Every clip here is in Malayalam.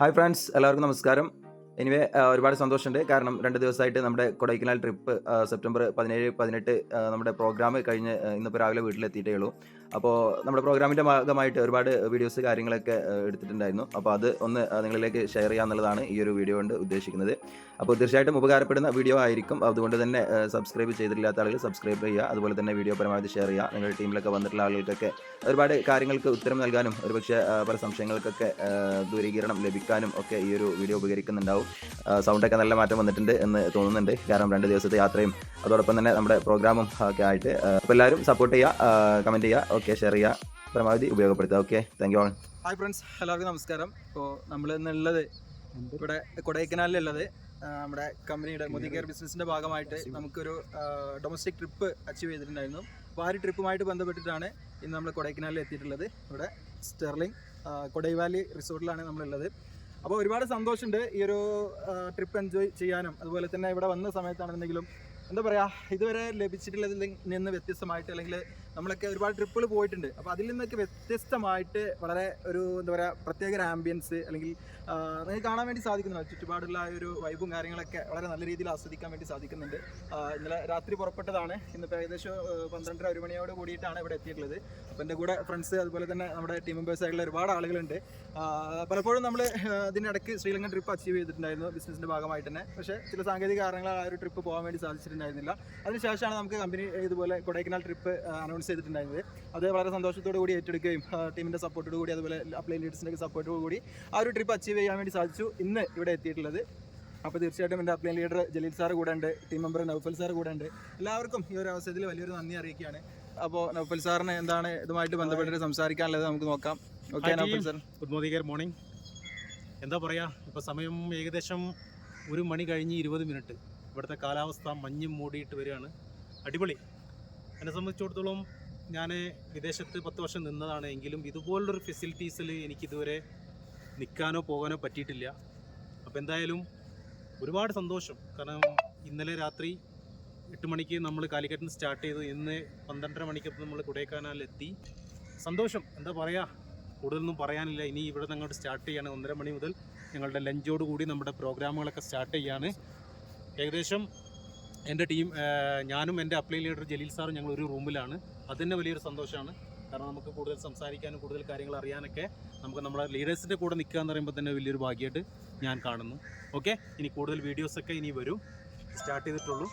ഹായ് ഫ്രണ്ട്സ് എല്ലാവർക്കും നമസ്കാരം. എനിവേ ഒരുപാട് സന്തോഷമുണ്ട്. കാരണം രണ്ട് ദിവസമായിട്ട് നമ്മുടെ കൊടൈക്കനാൽ ട്രിപ്പ് സെപ്റ്റംബർ പതിനേഴ് പതിനെട്ട് നമ്മുടെ പ്രോഗ്രാം കഴിഞ്ഞ് ഇന്നിപ്പോൾ രാവിലെ വീട്ടിലെത്തിയിട്ടേ ഉള്ളൂ. അപ്പോൾ നമ്മുടെ പ്രോഗ്രാമിന്റെ ഭാഗമായിട്ട് ഒരുപാട് വീഡിയോസ് കാര്യങ്ങളൊക്കെ എടുത്തിട്ടുണ്ടായിരുന്നു. അപ്പോൾ അത് ഒന്ന് നിങ്ങളിലേക്ക് ഷെയർ ചെയ്യാന്നുള്ളതാണ് ഈ ഒരു വീഡിയോ കൊണ്ട് ഉദ്ദേശിക്കുന്നത്. അപ്പോൾ തീർച്ചയായിട്ടും ഉപകാരപ്പെടുന്ന വീഡിയോ ആയിരിക്കും. അതുകൊണ്ട് തന്നെ സബ്സ്ക്രൈബ് ചെയ്തിട്ടില്ലാത്ത ആളുകൾ സബ്സ്ക്രൈബ് ചെയ്യുക. അതുപോലെ തന്നെ വീഡിയോ പരമാവധി ഷെയർ ചെയ്യുക. നിങ്ങളുടെ ടീമിലൊക്കെ വന്നിട്ടുള്ള ആളുകൾക്കൊക്കെ ഒരുപാട് കാര്യങ്ങൾക്ക് ഉത്തരം നൽകാനും ഒരുപക്ഷെ പല സംശയങ്ങൾക്കൊക്കെ ദൂരീകരണം ലഭിക്കാനും ഒക്കെ ഈ ഒരു വീഡിയോ ഉപകരിക്കുന്നുണ്ടാവും. സൗണ്ടൊക്കെ നല്ല മാറ്റം വന്നിട്ടുണ്ട് എന്ന് തോന്നുന്നുണ്ട്. കാരണം രണ്ട് ദിവസത്തെ യാത്രയും അതോടൊപ്പം തന്നെ നമ്മുടെ പ്രോഗ്രാമും ഒക്കെ ആയിട്ട് അപ്പോൾ എല്ലാവരും സപ്പോർട്ട് ചെയ്യുക കമന്റ് ചെയ്യുക. ഓക്കെ ഷെയർ ചെയ്യുക പരമാവധി ഉപയോഗപ്പെടുത്തുക. Okay thank you all hi friends എല്ലാവർക്കും നമസ്കാരം. ഇപ്പോൾ നമ്മൾ ഇന്നുള്ളത് ഇവിടെ കൊടൈക്കനാലിലുള്ളത് നമ്മുടെ കമ്പനിയുടെ മോദി കെയർ ബിസിനസിന്റെ ഭാഗമായിട്ട് നമുക്കൊരു ഡൊമസ്റ്റിക് ട്രിപ്പ് അച്ചീവ് ചെയ്തിട്ടുണ്ടായിരുന്നു. അപ്പോൾ ആ ഒരു ട്രിപ്പുമായിട്ട് ബന്ധപ്പെട്ടിട്ടാണ് ഇന്ന് നമ്മൾ കൊടൈക്കനാലിൽ എത്തിയിട്ടുള്ളത്. ഇവിടെ സ്റ്റെർലിംഗ് കൊടൈ വാലി റിസോർട്ടിലാണ് നമ്മളുള്ളത്. അപ്പോൾ ഒരുപാട് സന്തോഷമുണ്ട് ഈ ഒരു ട്രിപ്പ് എൻജോയ് ചെയ്യാനും. അതുപോലെ തന്നെ ഇവിടെ വന്ന സമയത്താണെന്നുണ്ടെങ്കിലും എന്താ പറയുക ഇതുവരെ ലഭിച്ചിട്ടുള്ളതിൽ നിന്ന് വ്യത്യസ്തമായിട്ട് അല്ലെങ്കിൽ നമ്മളൊക്കെ ഒരുപാട് ട്രിപ്പുകൾ പോയിട്ടുണ്ട്. അപ്പോൾ അതിൽ നിന്നൊക്കെ വ്യത്യസ്തമായിട്ട് വളരെ ഒരു എന്താ പറയുക പ്രത്യേക ഒരു ആംബിയൻസ് അല്ലെങ്കിൽ നിങ്ങൾക്ക് കാണാൻ വേണ്ടി സാധിക്കുന്നുണ്ട്. ചുറ്റുപാടുള്ള ഒരു വൈബും കാര്യങ്ങളൊക്കെ വളരെ നല്ല രീതിയിൽ ആസ്വദിക്കാൻ വേണ്ടി സാധിക്കുന്നുണ്ട്. ഇന്നലെ രാത്രി പുറപ്പെട്ടതാണ്. ഇന്നിപ്പോൾ ഏകദേശം പന്ത്രണ്ടര ഒരു മണിയോട് കൂടിയിട്ടാണ് ഇവിടെ എത്തിയിട്ടുള്ളത്. അപ്പോൾ എന്റെ കൂടെ ഫ്രണ്ട്സ് അതുപോലെ തന്നെ നമ്മുടെ ടീം മെമ്പേഴ്സ് ആയിട്ടുള്ള ഒരുപാട് ആളുകളുണ്ട്. പലപ്പോഴും നമ്മൾ ഇതിനിടയ്ക്ക് ശ്രീലങ്കൻ ട്രിപ്പ് അച്ചീവ് ചെയ്തിട്ടുണ്ടായിരുന്നു ബിസിനസിന്റെ ഭാഗമായിട്ട് തന്നെ. പക്ഷേ ചില സാങ്കേതിക കാരണങ്ങളാൽ ആ ഒരു ട്രിപ്പ് പോകാൻ വേണ്ടി സാധിച്ചിട്ടുണ്ടായിരുന്നില്ല. അതിനുശേഷമാണ് നമുക്ക് കമ്പനി ഇതുപോലെ കൊടൈക്കനാൽ ട്രിപ്പ് അനൗൺസ് ചെയ്തിട്ടുണ്ടായിരുന്നത്. അത് വളരെ സന്തോഷത്തോടു കൂടി ഏറ്റെടുക്കുകയും ടീമിന്റെ സപ്പോർട്ടോട് കൂടി അതുപോലെ അപ്ലൈ ലീഡേഴ്സിന്റെ സപ്പോർട്ടോട് കൂടി ആ ഒരു ട്രിപ്പ് അച്ചീവ് ചെയ്യാൻ വേണ്ടി സാധിച്ചു ഇന്ന് ഇവിടെ എത്തിയിട്ടുള്ളത്. അപ്പോൾ തീർച്ചയായിട്ടും എന്റെ അപ്ലൈൻ ലീഡർ ജലീൽ സാർ കൂടെ ഉണ്ട് ടീം മെമ്പർ നൗഫൽ സാർ കൂടെ ഉണ്ട്. എല്ലാവർക്കും ഈ ഒരു അവസരത്തിൽ വലിയൊരു നന്ദി അറിയിക്കുകയാണ്. അപ്പോൾ നൗഫൽ സാറിന് എന്താണ് ഇതുമായിട്ട് ബന്ധപ്പെട്ടിട്ട് സംസാരിക്കാനുള്ളത് നമുക്ക് നോക്കാം. Okay Naufal. Sir good morning good morning എന്താ പറയുക ഇപ്പോൾ സമയം ഏകദേശം ഒരു മണി കഴിഞ്ഞ് ഇരുപത് മിനിറ്റ് ഇവിടുത്തെ കാലാവസ്ഥ മഞ്ഞും മൂടിയിട്ട് വരികയാണ്. അടിപൊളി. എന്നെ സംബന്ധിച്ചിടത്തോളം ഞാൻ വിദേശത്ത് പത്ത് വർഷം നിന്നതാണ് എങ്കിലും ഇതുപോലുള്ളൊരു ഫെസിലിറ്റീസിൽ എനിക്കിതുവരെ നിൽക്കാനോ പോകാനോ പറ്റിയിട്ടില്ല. അപ്പോൾ എന്തായാലും ഒരുപാട് സന്തോഷം. കാരണം ഇന്നലെ രാത്രി എട്ട് മണിക്ക് നമ്മൾ കാലിക്കറ്റിൽ നിന്ന് സ്റ്റാർട്ട് ചെയ്തു. ഇന്ന് പന്ത്രണ്ടര മണിക്ക് നമ്മൾ കൊടൈക്കനാലിലെത്തി സന്തോഷം. എന്താ പറയുക കൂടുതലൊന്നും പറയാനില്ല. ഇനി ഇവിടെ നിന്ന് അങ്ങോട്ട് സ്റ്റാർട്ട് ചെയ്യാണ്. ഒന്നര മണി മുതൽ ഞങ്ങളുടെ ലഞ്ചോട് കൂടി നമ്മുടെ പ്രോഗ്രാമുകളൊക്കെ സ്റ്റാർട്ട് ചെയ്യാണ്. ഏകദേശം എന്റെ ടീം ഞാനും എന്റെ അപ്ലൈ ലീഡർ ജലീൽ സാറും ഞങ്ങൾ ഒരു റൂമിലാണ് അത് തന്നെ വലിയൊരു സന്തോഷമാണ്. കാരണം നമുക്ക് കൂടുതൽ സംസാരിക്കാനും കൂടുതൽ കാര്യങ്ങൾ അറിയാനൊക്കെ നമുക്ക് നമ്മുടെ ലീഡേഴ്സിന്റെ കൂടെ നിൽക്കുക എന്ന് പറയുമ്പോൾ തന്നെ വലിയൊരു ഭാഗ്യമായിട്ട് ഞാൻ കാണുന്നു. ഓക്കെ ഇനി കൂടുതൽ വീഡിയോസൊക്കെ ഇനി വരും. സ്റ്റാർട്ട് ചെയ്തിട്ടുള്ളൂ.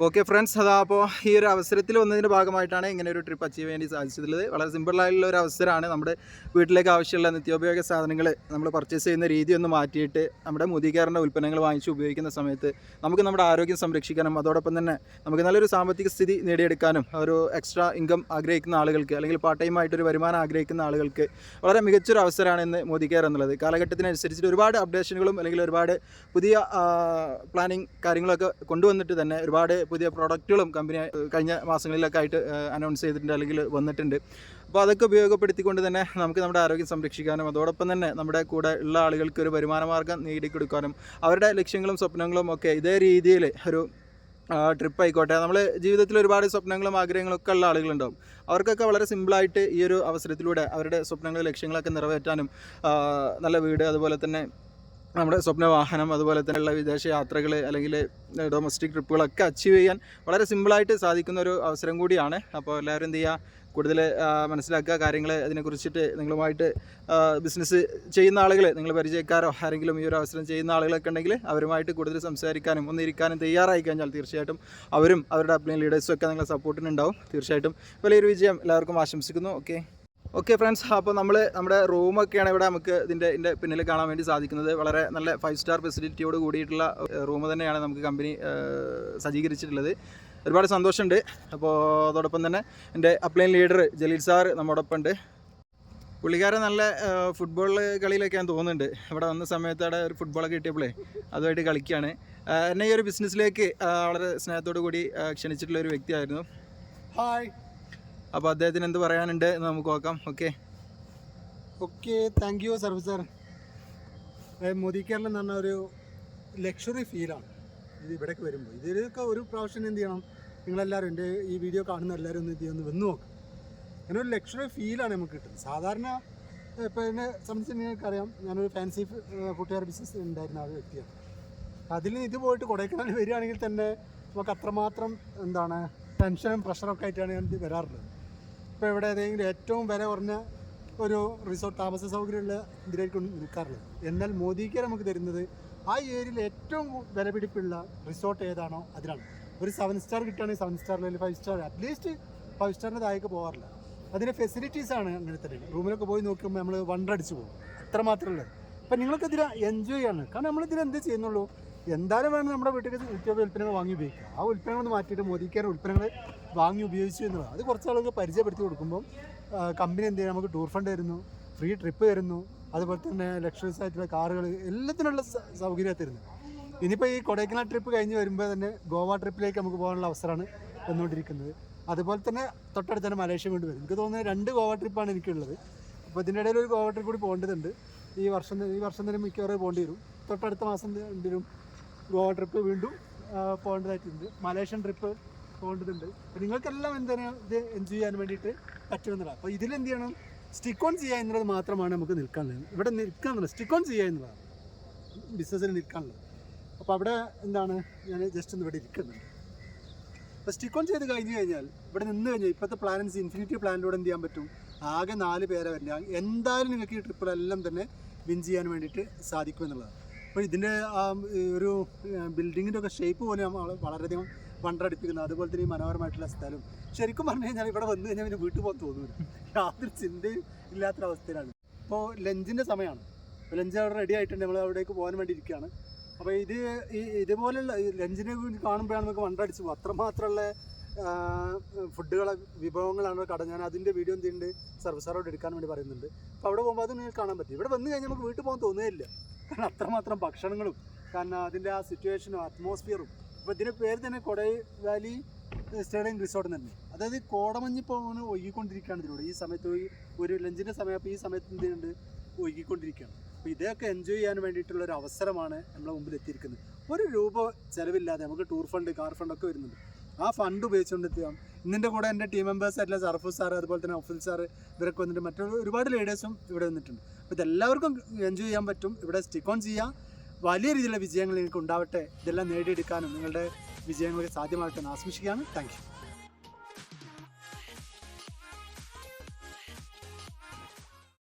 ഓക്കെ ഫ്രണ്ട്സ് അതാ അപ്പോൾ ഈ ഒരു അവസരത്തിൽ വന്നതിന്റെ ഭാഗമായിട്ടാണ് ഇങ്ങനെ ഒരു ട്രിപ്പ് അച്ചീവ് ചെയ്യാൻ സാധിച്ചിട്ടുള്ളത്. വളരെ സിമ്പിളായിട്ടുള്ള ഒരു അവസരമാണ് നമ്മുടെ വീട്ടിലേക്ക് ആവശ്യമുള്ള നിത്യോപയോഗ സാധനങ്ങൾ നമ്മൾ പർച്ചേസ് ചെയ്യുന്ന രീതി ഒന്ന് മാറ്റിയിട്ട് നമ്മുടെ മുതികാരന്റെ ഉൽപ്പന്നങ്ങൾ വാങ്ങിച്ച് ഉപയോഗിക്കുന്ന സമയത്ത് നമുക്ക് നമ്മുടെ ആരോഗ്യം സംരക്ഷിക്കാനും അതോടൊപ്പം തന്നെ നമുക്ക് നല്ലൊരു സാമ്പത്തിക സ്ഥിതി നേടിയെടുക്കാനും ഒരു എക്സ്ട്രാ ഇൻകം ആഗ്രഹിക്കുന്ന ആളുകൾക്ക് അല്ലെങ്കിൽ പാർട്ട് ടൈം ആയിട്ടൊരു വരുമാനം ആഗ്രഹിക്കുന്ന ആളുകൾക്ക് വളരെ മികച്ചൊരു അവസരമാണ് ഇന്ന് മോദി കെയർ എന്നുള്ളത്. കാലഘട്ടത്തിനനുസരിച്ചിട്ട് ഒരുപാട് അപ്ഡേഷനുകളും അല്ലെങ്കിൽ ഒരുപാട് പുതിയ പ്ലാനിങ് കാര്യങ്ങളൊക്കെ കൊണ്ടുവന്നിട്ട് തന്നെ ഒരുപാട് പുതിയ പ്രോഡക്റ്റുകളും കമ്പനി കഴിഞ്ഞ മാസങ്ങളിലൊക്കെ ആയിട്ട് അനൗൺസ് ചെയ്തിട്ടുണ്ട് അല്ലെങ്കിൽ വന്നിട്ടുണ്ട്. അപ്പോൾ അതൊക്കെ ഉപയോഗപ്പെടുത്തിക്കൊണ്ട് തന്നെ നമുക്ക് നമ്മുടെ ആരോഗ്യം സംരക്ഷിക്കാനും അതോടൊപ്പം തന്നെ നമ്മുടെ കൂടെ ഉള്ള ആളുകൾക്ക് ഒരു വരുമാന മാർഗം നേടിക്കൊടുക്കാനും അവരുടെ ലക്ഷ്യങ്ങളും സ്വപ്നങ്ങളും ഒക്കെ ഇതേ രീതിയിൽ ഒരു ട്രിപ്പ് ആയിക്കോട്ടെ. നമ്മൾ ജീവിതത്തിൽ ഒരുപാട് സ്വപ്നങ്ങളും ആഗ്രഹങ്ങളും ഒക്കെ ഉള്ള ആളുകളുണ്ടാവും. അവർക്കൊക്കെ വളരെ സിമ്പിളായിട്ട് ഈ ഒരു അവസരത്തിലൂടെ അവരുടെ സ്വപ്നങ്ങളും ലക്ഷ്യങ്ങളൊക്കെ നിറവേറ്റാനും നല്ല വീട് അതുപോലെ തന്നെ നമ്മുടെ സ്വപ്ന വാഹനം അതുപോലെ തന്നെയുള്ള വിദേശ യാത്രകൾ അല്ലെങ്കിൽ ഡൊമസ്റ്റിക് ട്രിപ്പുകളൊക്കെ അച്ചീവ് ചെയ്യാൻ വളരെ സിമ്പിളായിട്ട് സാധിക്കുന്ന ഒരു അവസരം കൂടിയാണ്. അപ്പോൾ എല്ലാവരും എന്ത് ചെയ്യുക കൂടുതൽ മനസ്സിലാക്കുക കാര്യങ്ങൾ അതിനെക്കുറിച്ചിട്ട് നിങ്ങളുമായിട്ട് ബിസിനസ് ചെയ്യുന്ന ആളുകൾ നിങ്ങൾ പരിചയക്കാരോ ആരെങ്കിലും ഈ ഒരു അവസരം ചെയ്യുന്ന ആളുകളൊക്കെ ഉണ്ടെങ്കിൽ അവരുമായിട്ട് കൂടുതൽ സംസാരിക്കാനും ഒന്നിരിക്കാനും തയ്യാറായി കഴിഞ്ഞാൽ തീർച്ചയായിട്ടും അവരും അവരുടെ അപ്ലൈൻ ലീഡേഴ്സും ഒക്കെ നിങ്ങളെ സപ്പോർട്ടിനുണ്ടാവും തീർച്ചയായിട്ടും വലിയൊരു വിജയം. എല്ലാവർക്കും ആശംസിക്കുന്നു. ഓക്കെ ഓക്കെ ഫ്രണ്ട്സ് അപ്പോൾ നമ്മൾ നമ്മുടെ റൂമൊക്കെയാണ് ഇവിടെ നമുക്ക് ഇതിന്റെ ഇതിന്റെ പിന്നിൽ കാണാൻ വേണ്ടി സാധിക്കുന്നത്. വളരെ നല്ല ഫൈവ് സ്റ്റാർ ഫെസിലിറ്റിയോട് കൂടിയിട്ടുള്ള റൂം തന്നെയാണ് നമുക്ക് കമ്പനി സജ്ജീകരിച്ചിട്ടുള്ളത്. ഒരുപാട് സന്തോഷമുണ്ട്. അപ്പോൾ അതോടൊപ്പം തന്നെ എന്റെ അപ്ലൈൻ ലീഡർ ജലീൽ സാർ നമ്മോടൊപ്പം ഉണ്ട്. പുള്ളിക്കാരൻ നല്ല ഫുട്ബോൾ കളിയിലൊക്കെയാണ് തോന്നുന്നുണ്ട്. ഇവിടെ വന്ന സമയത്ത് അവിടെ ഒരു ഫുട്ബോളൊക്കെ കിട്ടിയപ്പോഴേ അതുമായിട്ട് കളിക്കുകയാണ്. എന്നെ ഈ ഒരു ബിസിനസ്സിലേക്ക് വളരെ സ്നേഹത്തോടു കൂടി ക്ഷണിച്ചിട്ടുള്ള ഒരു വ്യക്തിയായിരുന്നു. ഹായ് അപ്പോൾ അദ്ദേഹത്തിന് എന്ത് പറയാനുണ്ട് എന്ന് നമുക്ക് നോക്കാം. Okay okay thank you service sir Modi Keralam എന്ന് പറഞ്ഞ ഒരു ലക്ഷറി ഫീലാണ് ഇത് ഇവിടേക്ക് വരുമ്പോൾ ഇതിലൊക്കെ ഒരു പ്രാവശ്യം എന്ത് ചെയ്യണം? നിങ്ങളെല്ലാവരും എന്റെ ഈ വീഡിയോ കാണുന്ന എല്ലാവരും ഒന്ന് ഇത് ഒന്ന് വന്ന് നോക്കും. അങ്ങനെ ഒരു ലക്ഷറി ഫീലാണ് നമുക്ക് കിട്ടുന്നത്. സാധാരണ ഇപ്പോൾ എന്നെ സംബന്ധിച്ച് നിങ്ങൾക്കറിയാം ഞാനൊരു ഫാൻസി ഫുട്വെയർ ബിസിനസ് ഉണ്ടായിരുന്ന ആ വ്യക്തിയാണ്. അതിൽ ഇത് പോയിട്ട് കൊടൈക്കനാൽ വരികയാണെങ്കിൽ തന്നെ നമുക്ക് അത്രമാത്രം എന്താണ് ടെൻഷനും പ്രഷറൊക്കെ ആയിട്ടാണ് ഞാൻ വരാറുള്ളത്. ഇപ്പോൾ ഇവിടെ ഏതെങ്കിലും ഏറ്റവും വില കുറഞ്ഞ ഒരു റിസോർട്ട് താമസ സൗകര്യമുള്ള ഇതിലേക്ക് നിൽക്കാറുള്ളത് എന്നാൽ മോദിക്ക് നമുക്ക് തരുന്നത് ആ ഏരിയയിൽ ഏറ്റവും വിലപിടിപ്പുള്ള റിസോർട്ട് ഏതാണോ അതിലാണ്. ഒരു സെവൻ സ്റ്റാർ കിട്ടുകയാണെങ്കിൽ സെവൻ സ്റ്റാർ അല്ലെങ്കിൽ five star at least five സ്റ്റാറിന്റെ താഴേക്ക് പോകാറില്ല. അതിന്റെ ഫെസിലിറ്റീസാണ് അങ്ങനെ തന്നെ. റൂമിലൊക്കെ പോയി നോക്കുമ്പോൾ നമ്മൾ വണ്ടടിച്ച് പോകും. അത്ര മാത്രമല്ല അപ്പം നിങ്ങൾക്ക് ഇതിൽ എൻജോയ് ആണ് കാരണം നമ്മളിതിൽ എന്ത് ചെയ്യുന്നുള്ളൂ? എന്തായാലും വേണം നമ്മുടെ വീട്ടിൽ നിത്യോപ ഉൽപ്പന്നങ്ങൾ വാങ്ങി ഉപയോഗിക്കുക? ആ ഉൽപ്പന്നങ്ങൾ മാറ്റിയിട്ട് മോദിക്കാരുടെ ഉൽപ്പന്നങ്ങൾ വാങ്ങി ഉപയോഗിച്ചു എന്നുള്ളത് അത് കുറച്ച് ആളുകൾക്ക് പരിചയപ്പെടുത്തി കൊടുക്കുമ്പോൾ കമ്പനി എന്ത് ചെയ്യുക നമുക്ക് ടൂർ ഫണ്ട് തരുന്നു ഫ്രീ ട്രിപ്പ് തരുന്നു അതുപോലെ തന്നെ ലക്ഷറീസ് ആയിട്ടുള്ള കാറുകൾ എല്ലാത്തിനുള്ള സൗകര്യം തരുന്നു ഇനിയിപ്പോൾ ഈ കൊടൈക്കനാൽ ട്രിപ്പ് കഴിഞ്ഞ് വരുമ്പോൾ തന്നെ ഗോവ ട്രിപ്പിലേക്ക് നമുക്ക് പോകാനുള്ള അവസരമാണ് വന്നുകൊണ്ടിരിക്കുന്നത്. അതുപോലെ തന്നെ തൊട്ടടുത്ത് തന്നെ മലേഷ്യ വീണ്ടും വരും. എനിക്ക് തോന്നുന്നത് രണ്ട് ഗോവ ട്രിപ്പാണ് എനിക്കുള്ളത്. അപ്പോൾ ഇതിന്റെ ഇടയിൽ ഒരു ഗോവ ട്രിപ്പ് കൂടി പോകേണ്ടതുണ്ട്. ഈ വർഷം ഈ വർഷം തന്നെ മിക്കവാറും പോകേണ്ടി വരും. തൊട്ടടുത്ത മാസം എന്തെങ്കിലും ഗോവ ട്രിപ്പ് വീണ്ടും പോകേണ്ടതായിട്ടുണ്ട്. മലേഷ്യൻ ട്രിപ്പ് പോകേണ്ടതുണ്ട്. അപ്പോൾ നിങ്ങൾക്കെല്ലാം എന്താണ് ഇത് എൻജോയ് ചെയ്യാൻ വേണ്ടിയിട്ട് പറ്റുമെന്നുള്ളത്? അപ്പോൾ ഇതിൽ എന്ത് ചെയ്യണം? സ്റ്റിക്ക് ഓൺ ചെയ്യുക എന്നുള്ളത് മാത്രമാണ് നമുക്ക് നിൽക്കാനുള്ളത്. ഇവിടെ നിൽക്കുക എന്നുള്ളത് സ്റ്റിക്ക് ഓൺ ചെയ്യുക എന്നുള്ളതാണ്. ബിസിനസ്സിൽ നിൽക്കാനുള്ളത്. അപ്പോൾ അവിടെ എന്താണ്? ഞാൻ ജസ്റ്റ് ഒന്ന് ഇവിടെ ഇരിക്കുന്നുണ്ട്. അപ്പോൾ സ്റ്റിക്ക് ഓൺ ചെയ്ത് കഴിഞ്ഞ് കഴിഞ്ഞാൽ ഇവിടെ നിന്ന് കഴിഞ്ഞാൽ ഇപ്പോഴത്തെ പ്ലാനൻസ് ഇൻഫിനിറ്റി പ്ലാനിലൂടെ എന്ത് ചെയ്യാൻ പറ്റും? ആകെ നാല് പേരെ വരില്ല എന്തായാലും നിങ്ങൾക്ക് ഈ ട്രിപ്പിലെല്ലാം തന്നെ വിൻ ചെയ്യാൻ വേണ്ടിയിട്ട് സാധിക്കും എന്നുള്ളതാണ്. അപ്പോൾ ഇതിന്റെ ഒരു ബിൽഡിങ്ങിന്റെ ഒക്കെ ഷേപ്പ് പോലെ വളരെയധികം വണ്ടടിപ്പിക്കുന്നത് അതുപോലെ തന്നെ ഈ മനോഹരമായിട്ടുള്ള സ്ഥലം. ശരിക്കും പറഞ്ഞു കഴിഞ്ഞാൽ ഇവിടെ വന്നു കഴിഞ്ഞാൽ പിന്നെ വീട്ടിൽ പോകാൻ തോന്നുന്നു യാതൊരു ചിന്തയും ഇല്ലാത്തൊരവസ്ഥയിലാണ്. ഇപ്പോൾ ലഞ്ചിന്റെ സമയമാണ്. അപ്പോൾ ലഞ്ച് അവിടെ റെഡി ആയിട്ടുണ്ട്. നമ്മൾ അവിടേക്ക് പോകാൻ വേണ്ടി ഇരിക്കുകയാണ്. അപ്പോൾ ഇത് ഈ ഇതുപോലെയുള്ള ലഞ്ചിനെ കാണുമ്പോഴാണ് നമുക്ക് വണ്ടടിച്ച് പോകും അത്രമാത്രമുള്ള ഫുഡുകളെ വിഭവങ്ങളാണ് കട ഞാൻ അതിന്റെ വീഡിയോ എന്ത് ചെയ്യുന്നുണ്ട് സർവീസാറോട് എടുക്കാൻ വേണ്ടി പറയുന്നുണ്ട്. അപ്പോൾ അവിടെ പോകുമ്പോൾ അത് നിങ്ങൾക്ക് കാണാൻ പറ്റും ഇവിടെ വന്നു കഴിഞ്ഞാൽ നമുക്ക് വീട്ടിൽ പോകാൻ തോന്നുകയില്ല. കാരണം അത്രമാത്രം ഭക്ഷണങ്ങളും കാരണം അതിന്റെ ആ സിറ്റുവേഷനും അറ്റ്മോസ്ഫിയറും അപ്പോൾ ഇതിന്റെ പേര് തന്നെ കൊടൈ വാലി സ്റ്റേഡിയം റിസോർട്ട് തന്നെ. അതായത് കോടമഞ്ഞ് അങ്ങനെ ഒഴുകിക്കൊണ്ടിരിക്കുകയാണ് ഇതിലൂടെ. ഈ സമയത്ത് ഒരു- ലഞ്ചിന്റെ സമയം അപ്പോൾ ഈ സമയത്ത് എന്ത് ചെയ്യുന്നുണ്ട്? ഒഴുകിക്കൊണ്ടിരിക്കുകയാണ്. അപ്പോൾ ഇതൊക്കെ എൻജോയ് ചെയ്യാൻ വേണ്ടിയിട്ടുള്ള ഒരു അവസരമാണ് നമ്മളെ മുമ്പിൽ എത്തിയിരിക്കുന്നത്. ഒരു രൂപ ചിലവില്ലാതെ നമുക്ക് ടൂർ ഫണ്ട് കാർ ഫണ്ട് ഒക്കെ വരുന്നുണ്ട്. ആ ഫണ്ട് ഉപയോഗിച്ചുകൊണ്ട് എത്തിയാം ഇന്നിന്റെ കൂടെ എന്റെ ടീം മെമ്പേഴ്സ് ആയിട്ടുള്ള സർഫു സാർ അതുപോലെ തന്നെ ഒഫിൽ സാർ ഇവരൊക്കെ വന്നിട്ട് മറ്റൊരു ഒരുപാട് ലീഡേഴ്സും ഇവിടെ വന്നിട്ടുണ്ട്. അപ്പോൾ ഇതെല്ലാവർക്കും എൻജോയ് ചെയ്യാൻ പറ്റും. ഇവിടെ സ്റ്റിക്ക് ഓൺ ചെയ്യാം വലിയ രീതിയിലുള്ള വിജയങ്ങൾ നിങ്ങൾക്ക് ഉണ്ടാവട്ടെ. ഇതെല്ലാം നേടിയെടുക്കാനും നിങ്ങളുടെ വിജയങ്ങൾക്ക് സാധ്യമാകട്ടെ എന്ന് ആശംസിക്കുകയാണ്. Thank you